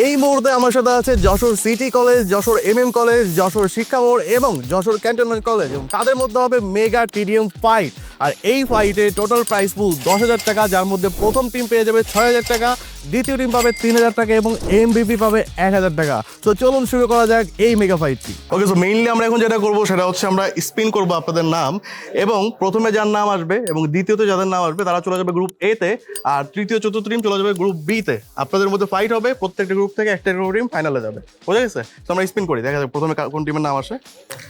এই মুহূর্তে আমার সাথে আছে Jessore city college, Jessore M M college, Jessore শিক্ষা মোড় এবং যশোর ক্যান্টনমেন্ট কলেজ এবং তাদের মধ্যে হবে মেগা টিডিএম ফাইট আর এই ফাইটে টোটাল প্রাইস পুল দশ হাজার টাকা, যার মধ্যে প্রথম টিম পেয়ে যাবে ছয় হাজার টাকা। দ্বিতীয় টিম পাবে তিন হাজার টাকা এবং এমবিপি পাবে এক হাজার টাকা। তো চলুন শুরু করা যাক এই মেগা ফাইটটি ওকে সো মেইনলি আমরা এখন যেটা করব সেটা হচ্ছে আমরা স্পিন করব আপনাদের নাম এবং প্রথমে যার নাম আসবে এবং দ্বিতীয়তে যাদের নাম আসবে তারা চলে যাবে গ্রুপ এ তে আর তৃতীয়, চতুর্থ টিম চলে যাবে গ্রুপ বি তে। আপনাদের মধ্যে ফাইট হবে, প্রত্যেকটা গ্রুপ থেকে একটা গ্রুপ টিম ফাইনালে যাবে। বোঝা গেছে? তো আমরা স্পিন করি, দেখা যাক প্রথমে কোন টিমের নাম আসে।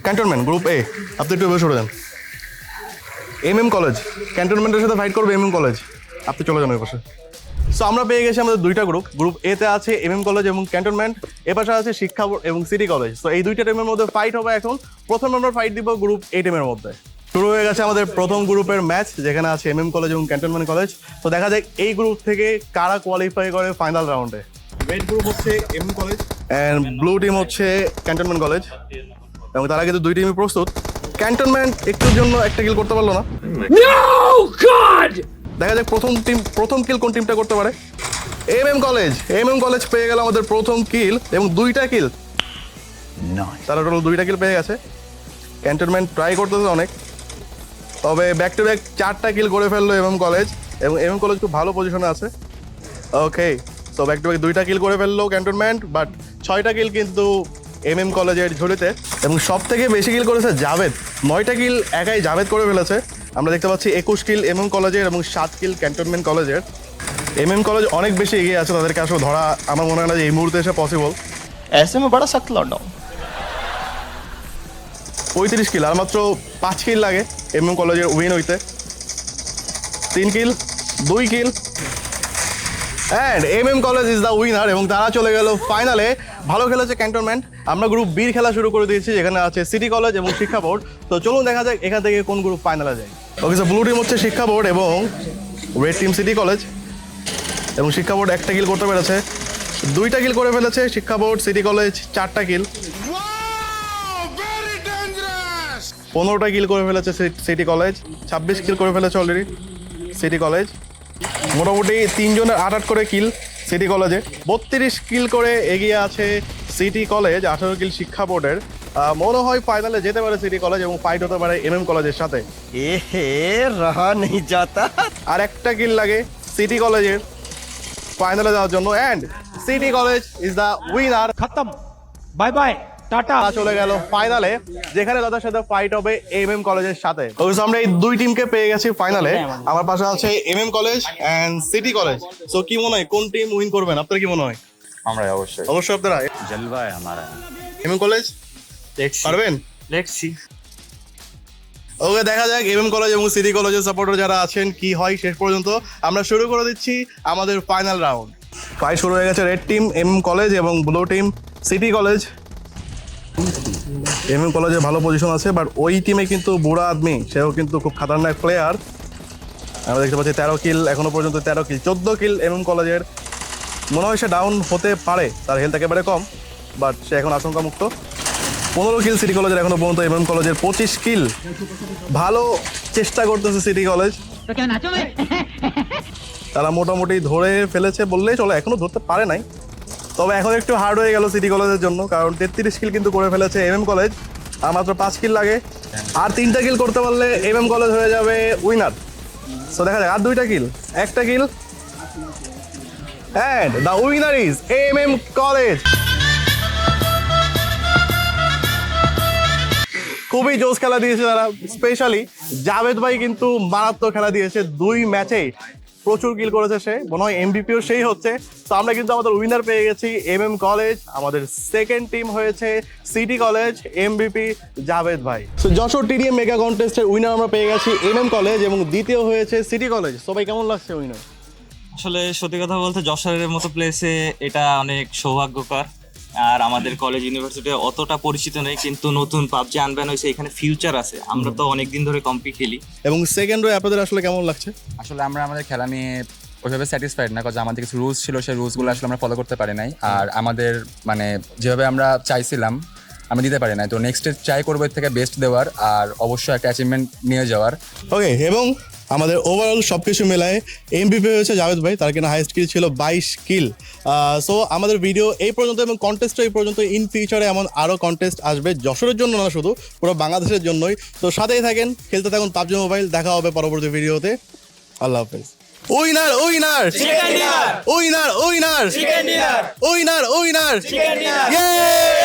ক্যান্টনমেন্ট গ্রুপ এ আপনি একটু বেশ দেন এম এম কলেজ ক্যান্টনমেন্টের সাথে ফাইট করবে এম এম কলেজ আপনি চলে যান ওই পাশে। সো আমরা পেয়ে গেছি আমাদের দুইটা গ্রুপ গ্রুপ এ তে আছে এম এম কলেজ এবং ক্যান্টনমেন্ট এ পাশে আছে শিক্ষা বোর্ড এবং সিটি কলেজ তো এই দুইটা টিমের মধ্যে ফাইট হবে এখন। প্রথম আমরা ফাইট দিব গ্রুপ এ টিমের মধ্যে। শুরু হয়ে গেছে আমাদের প্রথম গ্রুপের ম্যাচ যেখানে আছে এম এম কলেজ এবং ক্যান্টনমেন্ট কলেজ তো দেখা যাক এই গ্রুপ থেকে কারা কোয়ালিফাই করে ফাইনাল রাউন্ডে রেড গ্রুপ হচ্ছে M M college and blue team হচ্ছে ক্যান্টনমেন্ট কলেজ এবং তারা কিন্তু দুই টিমই প্রস্তুত। ক্যান্টনমেন্ট একটুর জন্য একটা কিল করতে পারল না! দেখা যাক প্রথম টিম প্রথম কিল কোন টিমটা করতে পারে। M M college M M college পেয়ে গেল আমাদের প্রথম কিল এবং দুইটা কিল তারা টোটাল দুইটা কিল পেয়ে গেছে। ক্যান্টনমেন্ট ট্রাই করতেছে অনেক। তবে ব্যাক টু ব্যাক চারটা কিল করে ফেলল এম এম কলেজ এবং এম এম কলেজ খুব ভালো পজিশনে আছে। ওকে তো ব্যাক টু ব্যাক দুইটা কিল করে ফেলল ক্যান্টনমেন্ট বাট ছয়টা কিল কিন্তু এম এম কলেজের ঝুলিতে এবং সব থেকে বেশি কিল করেছে জাভেদ। নয়টা কিল একাই জাভেদ করে ফেলেছে। আমরা দেখতে পাচ্ছি একুশ কিল এম এম কলেজের এবং সাত কিল ক্যান্টনমেন্ট কলেজের এম এম কলেজ অনেক বেশি এগিয়ে আছে তাদেরকে আসলে ধরা আমার মনে হয় না যে এই মুহূর্তে এসে পসিবল ऐसे में बड़ा सख्त लौटा हूँ পঁয়ত্রিশ কিল আর মাত্র পাঁচ কিল লাগে এম এম কলেজের উইন হইতে তিন কিল দুই কিল and M M college is the winner এবং তারা চলে গেল ফাইনালে ভালো খেলেছে ক্যান্টনমেন্ট আমরা গ্রুপ বির খেলা শুরু করে দিয়েছি যেখানে আছে সিটি কলেজ এবং শিক্ষা বোর্ড তো চলুন দেখা যাক এখান থেকে কোন গ্রুপ ফাইনালে যায় ওকে স্যার ব্লু টিম হচ্ছে শিক্ষা বোর্ড এবং রেড টিম সিটি কলেজ এবং শিক্ষা বোর্ড একটা কিল করতে পেরেছে। দুইটা কিল করে ফেলেছে শিক্ষা বোর্ড সিটি কলেজ চারটা কিল। পনেরোটা কিল করে ফেলেছে সিটি কলেজ ছাব্বিশ কিল করে ফেলেছে অলরেডি সিটি কলেজ মোটামুটি তিনজনের আট আট করে কিল সিটি কলেজে বত্রিশ কিল করে এগিয়ে আছে সিটি কলেজ আঠারো কিল শিক্ষা বোর্ডের। মনে হয় ফাইনালে যেতে পারে সিটি কলেজ এবং ফাইট হতে পারে এমএম কলেজের সাথে। এ হে রহা নেই আর একটা কিল লাগে সিটি কলেজের ফাইনালে যাওয়ার জন্য। And city college is the winner খতম। Bye bye tata. চলে গেল ফাইনালে যেখানে তাদের সাথে ফাইট হবে এম এম কলেজের সাথে। আমরা এই দুই টিমকে পেয়ে গেছি ফাইনালে আমার পাশে আছে M M college and city college so কি মনে হয় কোন টিম উইন করবেন? আপনার কি মনে হয়? আমরাই অবশ্যই। অবশ্যই আপনারা জলবা আমারা। এম এম কলেজ পারবেন? দেখছি ওকে দেখা যাক এম কলেজ এবং সিটি কলেজের সাপোর্টার যারা আছেন কি হয় শেষ পর্যন্ত। আমরা শুরু করে দিচ্ছি আমাদের ফাইনাল রাউন্ড প্রায় শুরু হয়ে গেছে রেড টিম এম কলেজ এবং blue team city college M M কলেজে ভালো পজিশন আছে বাট ওই টিমে কিন্তু বুড়া আদমি সেও কিন্তু খুব খাতারনাক প্লেয়ার আমরা দেখতে পাচ্ছি তেরো কিল এখনও পর্যন্ত তেরো কিল চোদ্দ কিল এম কলেজের মনে হয় সে ডাউন হতে পারে তার হেলথ একেবারে কম বাট সে এখন আশঙ্কামুক্ত। পনেরো কিল সিটি কলেজের এখনও পর্যন্ত এমএম কলেজের পঁচিশ কিল। ভালো চেষ্টা করতেছে সিটি কলেজ। তারা মোটামুটি ধরে ফেলেছে বললেই চলো এখনও ধরতে পারে নাই। তবে এখন একটু হার্ড হয়ে গেল সিটি কলেজের জন্য কারণ তেত্রিশ কিল কিন্তু করে ফেলেছে এমএম কলেজ আর মাত্র পাঁচ কিল লাগে। আর তিনটা কিল করতে পারলে এমএম কলেজ হয়ে যাবে উইনার সো দেখা যাক আর দুইটা কিল? একটা kill? And the winner is M M college খুবই জোস খেলা দিয়েছে তারা স্পেশালি জাভেদ ভাই কিন্তু মারাত্মক খেলা দিয়েছে দুই ম্যাচেই প্রচুর কিল করেছে সে মনে হয় এমবিপিও সেই হচ্ছে। তো আমরা কিন্তু আমাদের উইনার পেয়ে গেছি এম এম কলেজ আমাদের সেকেন্ড টিম হয়েছে সিটি কলেজ এমবিপি জাভেদ ভাই। তো যশোর টিডিএম মেগা কন্টেস্টের উইনার আমরা পেয়ে গেছি এম এম কলেজ এবং দ্বিতীয় হয়েছে সিটি কলেজ সবাই কেমন লাগছে উইনার আসলে সত্যি কথা বলতে যশোরের মতো প্লেসে এটা অনেক সৌভাগ্যকর। আর আমাদের কলেজ ইউনিভার্সিটি অতটা পরিচিত নেই কিন্তু নতুন পাবজি আনবেন হয়েছে এখানে ফিউচার আছে। আমরা তো অনেকদিন ধরে কম্পি খেলি। এবং সেকেন্ড ওয়ে আপনাদের আসলে কেমন লাগছে? আসলে আমরা আমাদের খেলা নিয়ে ওইভাবে স্যাটিসফাইড না কারণ আমাদের কিছু রুলস ছিল সেই রুলসগুলো আসলে আমরা ফলো করতে পারি নাই। আর আমাদের মানে যেভাবে আমরা চাইছিলাম আমি দিতে পারি নাই। তো নেক্সট ট্রাই করব এর থেকে বেস্ট দেওয়ার আর অবশ্যই একটা অ্যাচিভমেন্ট নিয়ে যাওয়ার। ওকে এবং আমাদের ওভারঅল সব কিছু মেলায় এমবিপি হয়েছে জাভেদ ভাই তার কিনা হাইস্ট কিল ছিল বাইশ কিল সো আমাদের ভিডিও এই পর্যন্ত এবং কন্টেস্ট এই পর্যন্ত ইন ফিউচারে এমন আরও কন্টেস্ট আসবে যশোরের জন্য না শুধু পুরো বাংলাদেশের জন্যই। তো সাথেই থাকেন খেলতে থাকুন পাবজি মোবাইল দেখা হবে পরবর্তী ভিডিওতে আল্লাহ হাফেজ। Winner winner winner winner winner winner ইয়ে